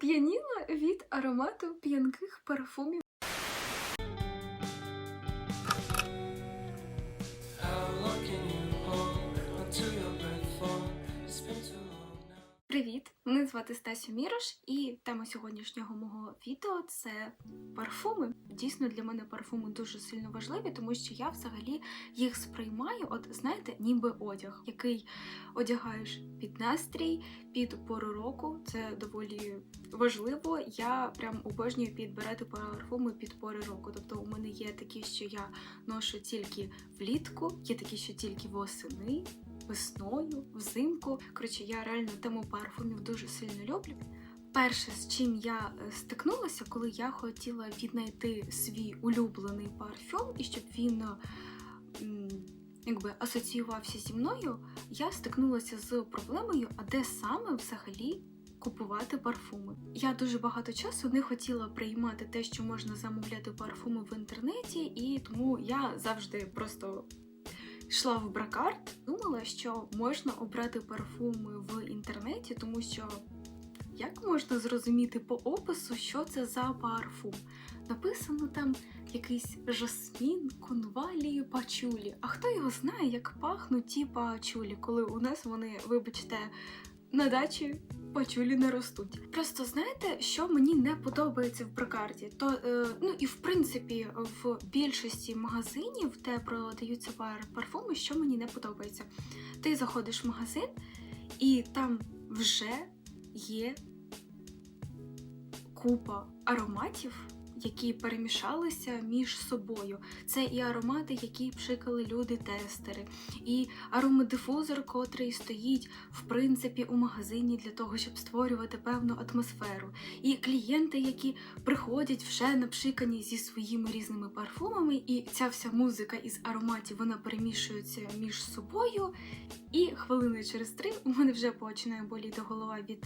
Оп'яніла від аромату п'янких парфумів. Привіт! Мене звати Стася Мірош, і тема сьогоднішнього мого відео це парфуми. Дійсно, для мене парфуми дуже сильно важливі, тому що я взагалі їх сприймаю, от знаєте, ніби одяг, який одягаєш під настрій, під пору року. Це доволі важливо. Я прям обожнюю підбирати парфуми під пори року. Тобто, у мене є такі, що я ношу тільки влітку, є такі, що тільки восени, весною, взимку. Коротше, я реально тему парфумів дуже сильно люблю. Перше, з чим я е, стикнулася, коли я хотіла віднайти свій улюблений парфюм, і щоб він е, якби асоціювався зі мною, я стикнулася з проблемою, а де саме взагалі купувати парфуми. Я дуже багато часу не хотіла приймати те, що можна замовляти парфуми в інтернеті, і тому я завжди просто йшла в бракарт, думала, що можна обрати парфуми в інтернеті, тому що як можна зрозуміти по опису, що це за парфум? Написано там якийсь жасмін, конвалії, пачулі. А хто його знає, як пахнуть ті пачулі, коли у нас вони, вибачте, на дачі пачулі не ростуть. Просто знаєте, що мені не подобається в бракарді? То е, ну і в принципі в більшості магазинів, де продаються пар парфуми, що мені не подобається. Ти заходиш в магазин, і там вже є купа ароматів, які перемішалися між собою. Це і аромати, які пшикали люди-тестери, і аромадифузор, котрий стоїть в принципі у магазині для того, щоб створювати певну атмосферу. І клієнти, які приходять вже напшикані зі своїми різними парфумами, і ця вся музика із ароматів вона перемішується між собою. І хвилини через три у мене вже починає боліти голова від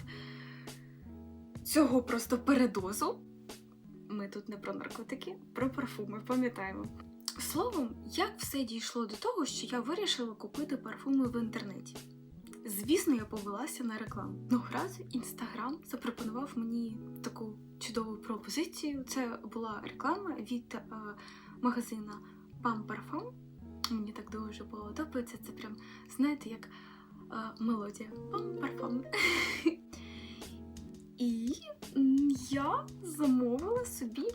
цього просто передозу. Ми тут не про наркотики, про парфуми, пам'ятаємо. Словом, як все дійшло до того, що я вирішила купити парфуми в інтернеті. Звісно, я повелася на рекламу. Ну, раз інстаграм запропонував мені таку чудову пропозицію. Це була реклама від е, магазина Pam Parfum. Мені так дуже подобається. Це прям, знаєте, як е, мелодія Pam Parfum. І я замовила собі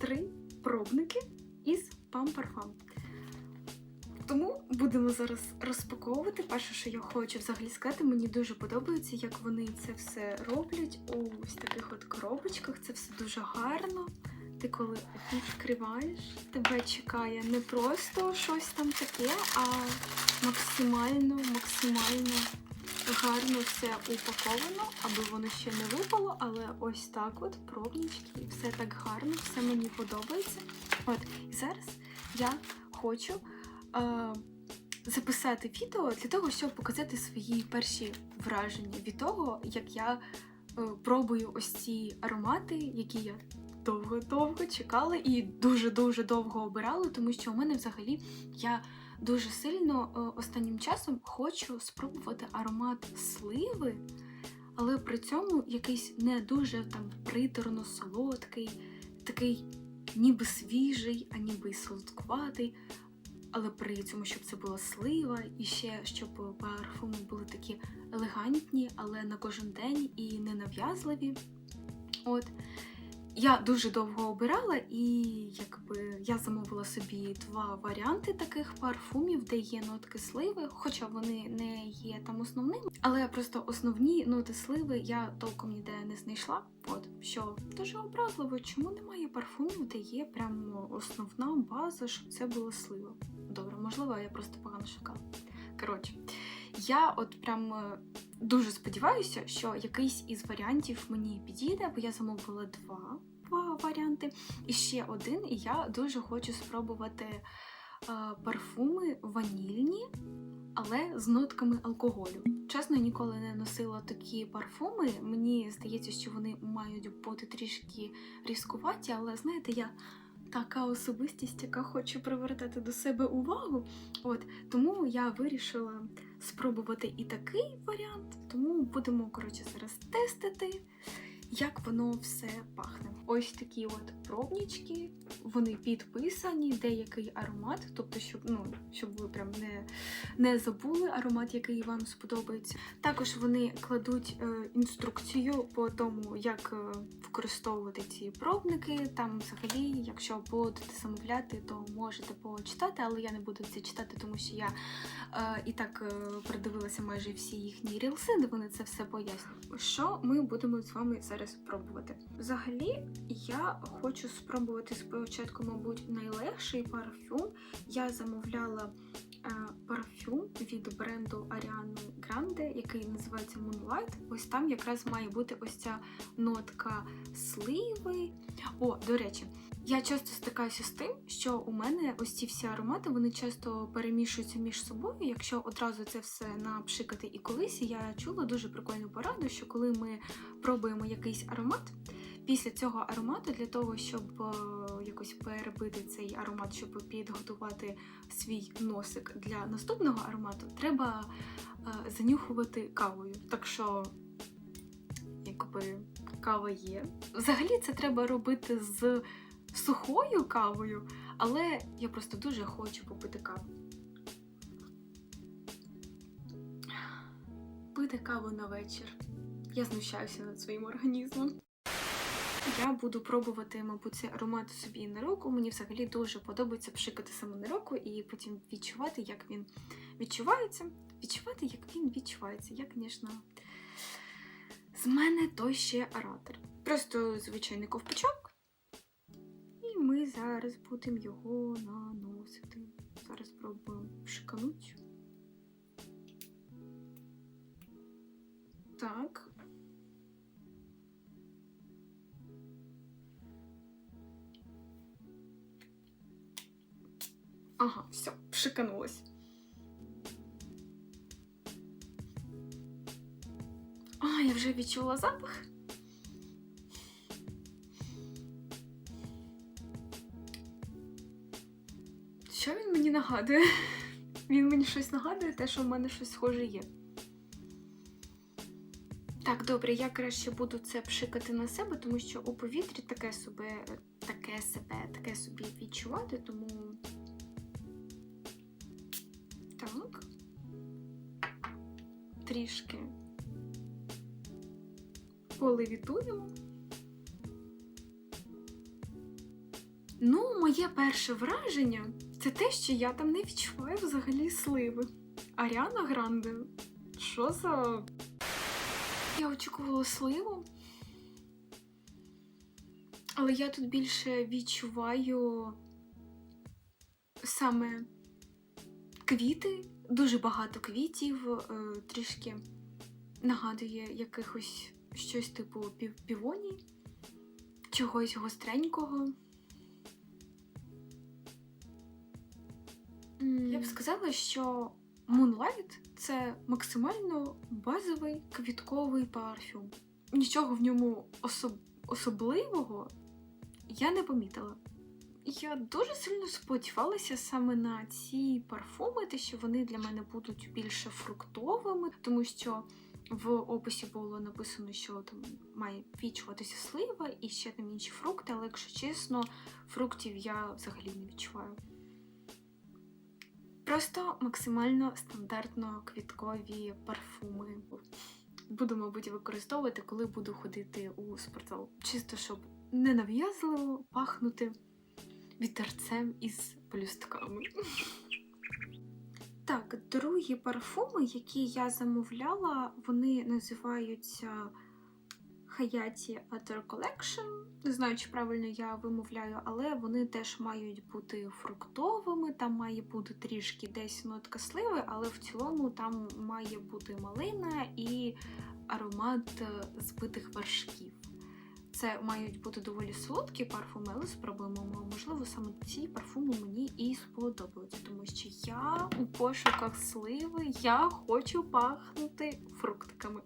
три пробники із Parfum. Тому будемо зараз розпаковувати. Перше, що я хочу взагалі сказати, мені дуже подобається, як вони це все роблять у ось таких от коробочках. Це все дуже гарно. Ти коли відкриваєш, тебе чекає не просто щось там таке, а максимально, максимально гарно все упаковано, аби воно ще не випало, але ось так от пробнички, все так гарно, все мені подобається. От, і зараз я хочу е, записати відео для того, щоб показати свої перші враження від того, як я е, пробую ось ці аромати, які я довго-довго чекала і дуже-дуже довго обирала, тому що у мене взагалі я дуже сильно е, останнім часом хочу спробувати аромат сливи, але при цьому якийсь не дуже там приторно солодкий, такий ніби свіжий, а ніби й солодкуватий. Але при цьому, щоб це була слива, і ще щоб парфуми були такі елегантні, але на кожен день і ненав'язливі. От. Я дуже довго обирала, і якби я замовила собі два варіанти таких парфумів, де є нотки сливи, хоча вони не є там основними. Але просто основні ноти сливи я толком ніде не знайшла. От що дуже образливо, чому немає парфумів, де є прямо основна база, щоб це була слива. Добре, можливо, я просто погано шукала. Коротше, я от прям е, дуже сподіваюся, що якийсь із варіантів мені підійде, бо я замовила два ва- варіанти і ще один. І я дуже хочу спробувати е, парфуми ванільні, але з нотками алкоголю. Чесно, ніколи не носила такі парфуми. Мені здається, що вони мають бути трішки різкуваті, але знаєте, я. Така особистість, яка хоче привертати до себе увагу. От тому я вирішила спробувати і такий варіант. Тому будемо коротше зараз тестити. Як воно все пахне. Ось такі от пробнички, вони підписані, деякий аромат, тобто, щоб ну щоб ви прям не, не забули аромат, який вам сподобається. Також вони кладуть е, інструкцію по тому, як е, використовувати ці пробники. Там, взагалі, якщо будете замовляти, то можете почитати, але я не буду це читати, тому що я е, і так е, продивилася майже всі їхні рілси, де вони це все пояснюють. Що ми будемо з вами зараз пробувати? Взагалі, я хочу спробувати спочатку, мабуть, найлегший парфюм. Я замовляла парфюм від бренду Ariana Grande, який називається Moonlight. Ось там якраз має бути ось ця нотка сливи. О, до речі, я часто стикаюся з тим, що у мене ось ці всі аромати вони часто перемішуються між собою, якщо одразу це все напшикати. І колись я чула дуже прикольну пораду, що коли ми пробуємо якийсь аромат, після цього аромату для того, щоб е, якось перебити цей аромат, щоб підготувати свій носик для наступного аромату, треба е, занюхувати кавою. Так що, якби кава є. Взагалі це треба робити з сухою кавою, але я просто дуже хочу попити каву. Пити каву на вечір. Я знущаюся над своїм організмом. Я буду пробувати, мабуть, цей аромат собі на руку. Мені взагалі дуже подобається пшикати саме на руку і потім відчувати, як він відчувається. Відчувати, як він відчувається. Я, звісно, з мене той ще оратор. Просто звичайний ковпачок. І ми зараз будемо його наносити. Зараз спробуємо пшикануть. Так. Ага, все, пшиканулось. А, я вже відчула запах. Що він мені нагадує? Він мені щось нагадує, те, що в мене щось схоже є. Так, добре, я краще буду це пшикати на себе, тому що у повітрі таке себе, таке себе, таке собі відчувати, тому. Так. Трішки полевітуємо. Ну, моє перше враження це те, що я там не відчуваю взагалі сливи. Аріана Гранде. Що за. Я очікувала сливу. Але я тут більше відчуваю саме квіти, дуже багато квітів, е, трішки нагадує якихось щось типу пів- півоній, чогось гостренького. Я б сказала, що Moonlight це максимально базовий квітковий парфюм. Нічого в ньому особ- особливого я не помітила. Я дуже сильно сподівалася саме на ці парфуми, те, що вони для мене будуть більше фруктовими, тому що в описі було написано, що там має відчуватися слива і ще там інші фрукти, але якщо чесно, фруктів я взагалі не відчуваю. Просто максимально стандартно квіткові парфуми. Буду, мабуть, використовувати, коли буду ходити у спортзал. Чисто, щоб не нав'язливо пахнути вітерцем із полюстками. Так, другі парфуми, які я замовляла, вони називаються Hayati Attar Collection. Не знаю, чи правильно я вимовляю, але вони теж мають бути фруктовими, там має бути трішки десь нотка сливи, але в цілому там має бути малина і аромат збитих вершків. Це мають бути доволі солодкі парфуми, але спробуємо. Можливо, саме ці парфуми мені і сподобаються, тому що я у пошуках сливи, я хочу пахнути фруктиками.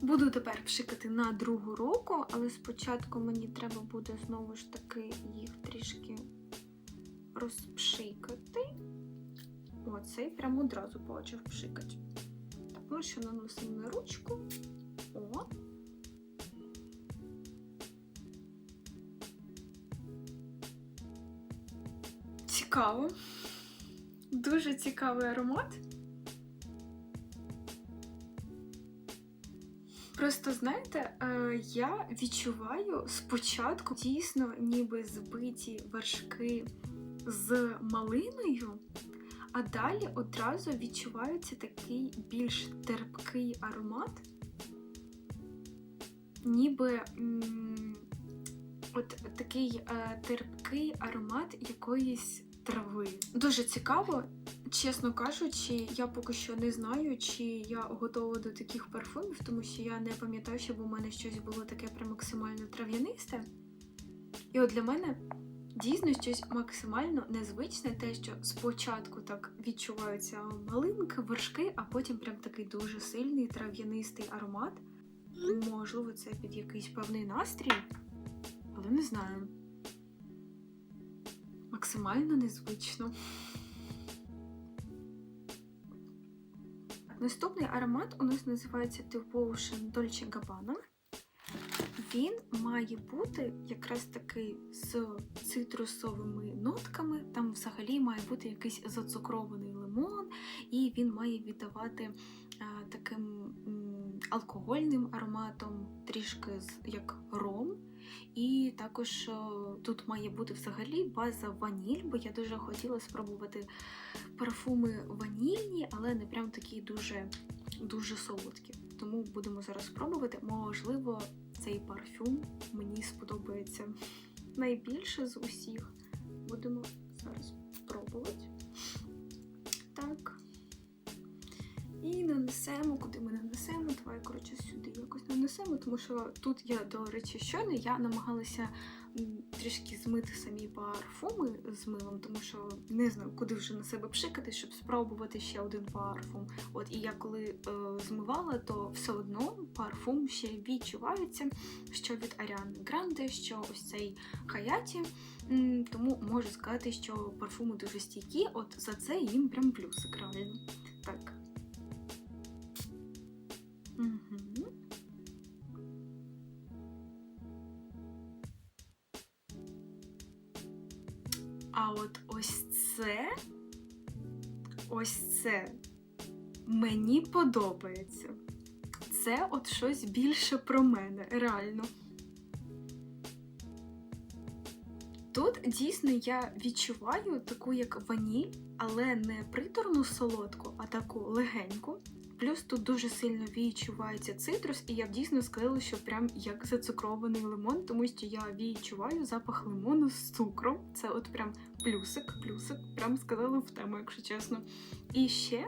Буду тепер пшикати на другу руку, але спочатку мені треба буде знову ж таки їх трішки розпшикати. О, цей прямо одразу почав пшикати. Ну, що наносимо на ручку. О. Цікаво. Дуже цікавий аромат. Просто знаєте, е, я відчуваю спочатку дійсно ніби збиті вершки з малиною, а далі одразу відчувається такий більш терпкий аромат, ніби от такий е, терпкий аромат якоїсь трави. Дуже цікаво. Чесно кажучи, я поки що не знаю, чи я готова до таких парфумів, тому що я не пам'ятаю, щоб у мене щось було таке прям максимально трав'янисте. І от для мене дійсно щось максимально незвичне, те, що спочатку так відчуваються малинки, вершки, а потім прям такий дуже сильний трав'янистий аромат. Можливо, це під якийсь певний настрій, але не знаю. Максимально незвично. Наступний аромат у нас називається Devotion Dolce Gabbana. Він має бути якраз таки з цитрусовими нотками. Там взагалі має бути якийсь зацукрований лимон, і він має віддавати а, таким м, алкогольним ароматом, трішки з- як ром. І також тут має бути взагалі база ваніль, бо я дуже хотіла спробувати парфуми ванільні, але не прям такі дуже, дуже солодкі. Тому будемо зараз пробувати. Можливо, цей парфюм мені сподобається найбільше з усіх. Будемо зараз пробувати. Так. Нанесемо, куди ми нанесемо. Давай, коротше, сюди якось нанесемо, тому що тут я, до речі, щойно я намагалася трішки змити самі парфуми з милом, тому що не знаю, куди вже на себе пшикати, щоб спробувати ще один парфум. От і я коли е, змивала, то все одно парфум ще відчувається, що від Аріани Гранде, що ось цей Хаяті. Тому можу сказати, що парфуми дуже стійкі, от за це їм прям плюсик реально. Так. А от ось це, ось це мені подобається. Це от щось більше про мене, реально. Тут дійсно я відчуваю таку як ваніль, але не приторну солодку, а таку легеньку. Плюс тут дуже сильно відчувається цитрус, і я б дійсно сказала, що прям як зацукрований лимон, тому що я відчуваю запах лимону з цукром. Це от прям плюсик, плюсик, прям сказала в тему, якщо чесно. І ще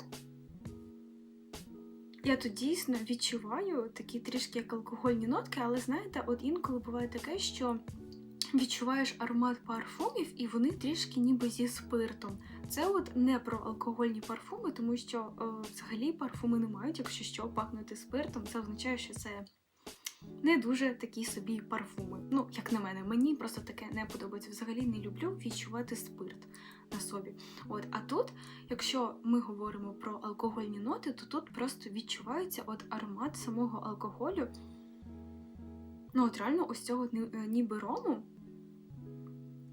я тут дійсно відчуваю такі трішки як алкогольні нотки, але знаєте, от інколи буває таке, що відчуваєш аромат парфумів, і вони трішки ніби зі спиртом. Це от не про алкогольні парфуми, тому що е, взагалі парфуми не мають, якщо що, пахнути спиртом. Це означає, що це не дуже такі собі парфуми. Ну, як на мене, мені просто таке не подобається. Взагалі не люблю відчувати спирт на собі. От, а тут, якщо ми говоримо про алкогольні ноти, то тут просто відчувається от аромат самого алкоголю. Ну, от реально, ось цього е, ніби рому.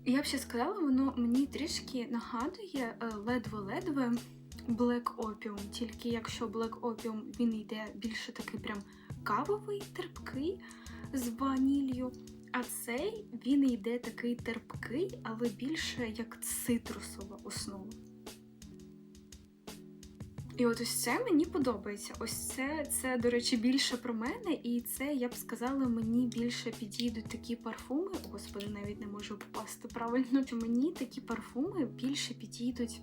Я б ще сказала, воно мені трішки нагадує е, ледве-ледве Black Opium, тільки якщо Black Opium він йде більше такий прям кавовий, терпкий з ваніллю, а цей він йде такий терпкий, але більше як цитрусова основа. І от ось це мені подобається. Ось це, це, до речі, більше про мене, і це, я б сказала, мені більше підійдуть такі парфуми. Господи, навіть не можу попасти правильно. Мені такі парфуми більше підійдуть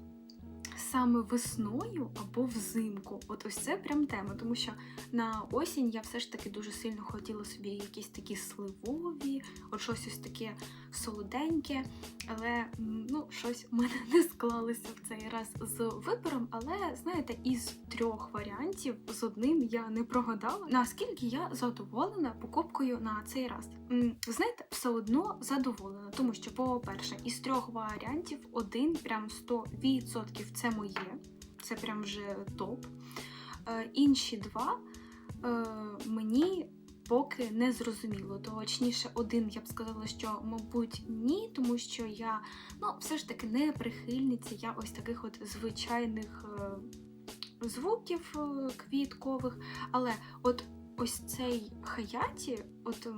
саме весною або взимку. От ось це прям тема, тому що на осінь я все ж таки дуже сильно хотіла собі якісь такі сливові, от щось ось таке солоденьке, але ну, щось в мене не склалося в цей раз з вибором. Але знаєте, із трьох варіантів з одним я не прогадала. Наскільки я задоволена покупкою на цей раз? Знаєте, все одно задоволена, тому що, по-перше, із трьох варіантів один прям 100% це моє. Це прям вже топ. Е, інші два е, мені поки не зрозуміло. Точніше, один я б сказала, що, мабуть, ні, тому що я ну, все ж таки не прихильниця я ось таких от звичайних е, звуків квіткових. Але от ось цей хаяті, от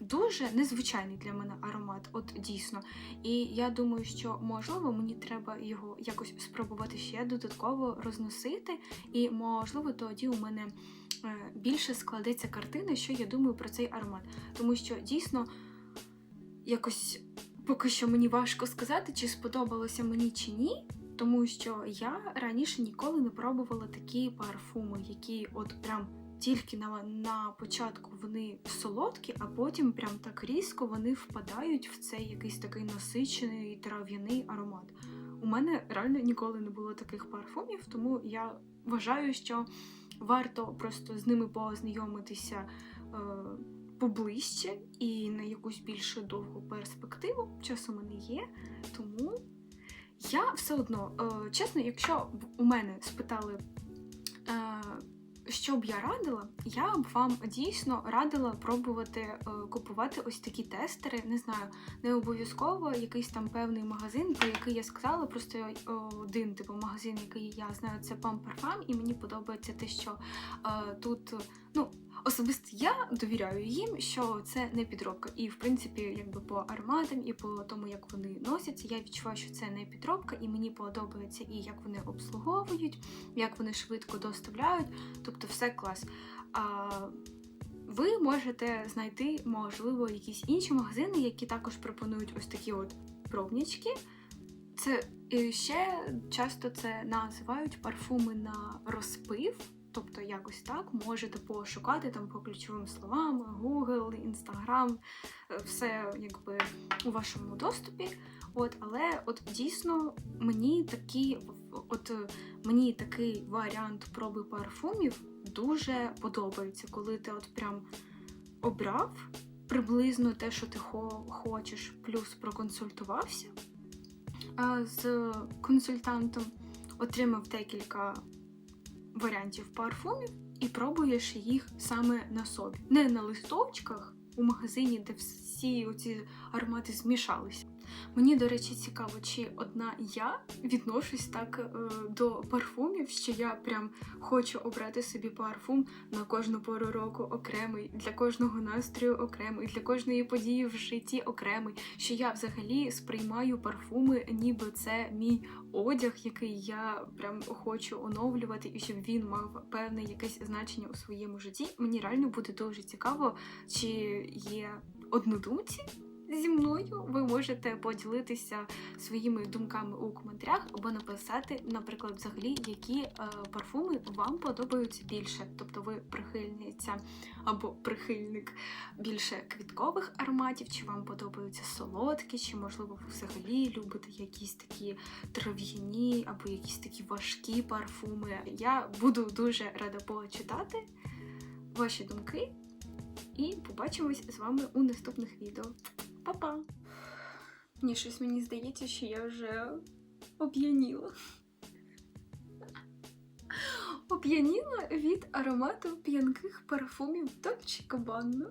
дуже незвичайний для мене аромат, от дійсно. І я думаю, що можливо мені треба його якось спробувати ще додатково розносити, і можливо тоді у мене е, більше складеться картина, що я думаю про цей аромат. Тому що дійсно якось поки що мені важко сказати, чи сподобалося мені чи ні. Тому що я раніше ніколи не пробувала такі парфуми, які от прям тільки на, на початку вони солодкі, а потім прям так різко вони впадають в цей якийсь такий насичений трав'яний аромат. У мене реально ніколи не було таких парфумів, тому я вважаю, що варто просто з ними познайомитися е, поближче і на якусь більш довгу перспективу. Час мене є, тому я все одно, е, чесно, якщо б у мене спитали, е, що б я радила, я б вам дійсно радила пробувати е, купувати ось такі тестери. Не знаю, не обов'язково якийсь там певний магазин, про який я сказала. Просто е, один типу магазин, який я знаю, це Pam Parfum, і мені подобається те, що е, тут, ну. Особисто я довіряю їм, що це не підробка. І в принципі, якби по ароматам і по тому, як вони носяться, я відчуваю, що це не підробка, і мені подобається і як вони обслуговують, як вони швидко доставляють. Тобто, все клас. А ви можете знайти, можливо, якісь інші магазини, які також пропонують ось такі от пробнички. Це і ще часто це називають парфуми на розпив. Тобто якось так можете пошукати там по ключовим словам, Google, Instagram, е, все якби у вашому доступі. От, але от дійсно мені такі, от е, мені такий варіант проби парфумів дуже подобається, коли ти от прям обрав приблизно те, що ти хо- хочеш, плюс проконсультувався з консультантом, отримав декілька варіантів парфумів і пробуєш їх саме на собі. Не на листочках у магазині, де всі оці аромати змішалися. Мені, до речі, цікаво, чи одна я відношусь так е, до парфумів, що я прям хочу обрати собі парфум на кожну пору року окремий, для кожного настрою окремий, для кожної події в житті окремий. Що я взагалі сприймаю парфуми, ніби це мій одяг, який я прям хочу оновлювати, і щоб він мав певне якесь значення у своєму житті. Мені реально буде дуже цікаво, чи є однодумці. Зі мною ви можете поділитися своїми думками у коментарях або написати, наприклад, взагалі, які е, парфуми вам подобаються більше. Тобто ви прихильниця або прихильник більше квіткових ароматів, чи вам подобаються солодкі, чи можливо ви взагалі любите якісь такі трав'яні або якісь такі важкі парфуми. Я буду дуже рада почитати ваші думки. І побачимось з вами у наступних відео. Па-па! Ні, щось мені здається, що я вже оп'яніла. Оп'яніла від аромату п'янких парфумів Dolce Gabbana.